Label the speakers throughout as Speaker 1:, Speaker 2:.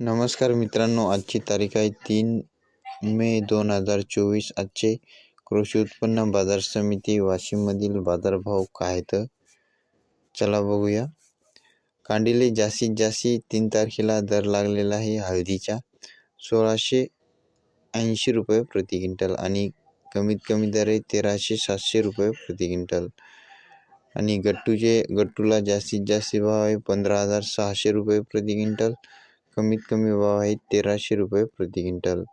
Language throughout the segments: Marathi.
Speaker 1: नमस्कार मित्रांनो आजची तारीख आहे तीन मे दोन हजार चोवीस. आजचे कृषी उत्पन्न बाजार समिती वाशिममधील बाजारभाव काय आहेत? चला बघूया. कांदिले जास्तीत जास्त तीन तारखेला दर लागलेला आहे हळदीच्या सोळाशे ऐंशी रुपये प्रति क्विंटल आणि कमीत कमी दर आहे तेराशे सातशे रुपये प्रति क्विंटल. आणि गट्टूचे गट्टूला जास्तीत जास्त भाव आहे पंधरा हजार सहाशे रुपये प्रति क्विंटल. कमीत कमी भाव आहे तेराशे रुपये प्रति क्विंटल.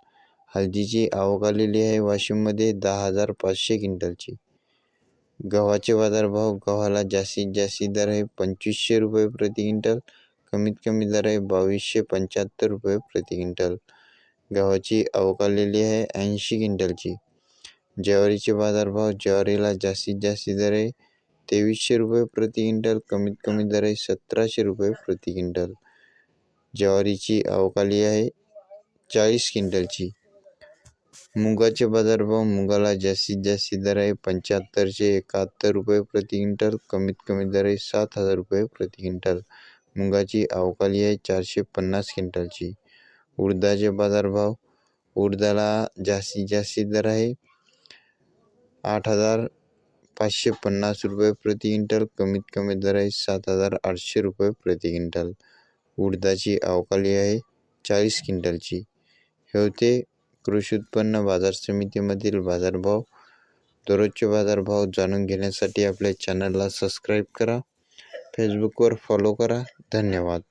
Speaker 1: हळदीची आवक आलेली आहे वाशिममध्ये दहा हजार पाचशे क्विंटलची. गव्हाचे बाजारभाव गव्हाला जास्तीत जास्त दर आहे पंचवीसशे रुपये प्रति क्विंटल कमीत कमी दर आहे बावीसशे पंच्याहत्तर रुपये प्रति क्विंटल. गव्हाची आवक आलेली आहे ऐंशी क्विंटलची. ज्वारीचे बाजारभाव ज्वारीला जास्तीत जास्त दर आहे तेवीसशे रुपये प्रति क्विंटल कमीत कमी दर आहे सतराशे रुपये प्रति क्विंटल. ज्वारीची आवक आली आहे चाळीस क्विंटलची मुगाचे बाजारभाव मुगाला जास्तीत जास्त दर आहे पंच्याहत्तरशे एकाहत्तर रुपये प्रति क्विंटल, कमीत कमी दर आहे सात हज़ार रुपये प्रति क्विंटल। मुगाची आवक आली आहे चारशे पन्नास क्विंटलची उडदाचे बाजारभाव उडदाला जास्तीत जास्त दर आहे आठ हज़ार पाचशे पन्नास रुपये प्रति क्विंटल, कमीत कमी दर आहे सात हज़ार आठशे रुपये प्रति क्विंटल। उडदाची अवकाळी आहे चाळीस क्विंटलची. हे होते कृषी उत्पन्न बाजार समितीमधील बाजारभाव दररोजचे बाजारभाव जाणून घेण्यासाठी आपल्या चॅनलला सबस्क्राईब करा फेसबुकवर फॉलो करा. धन्यवाद.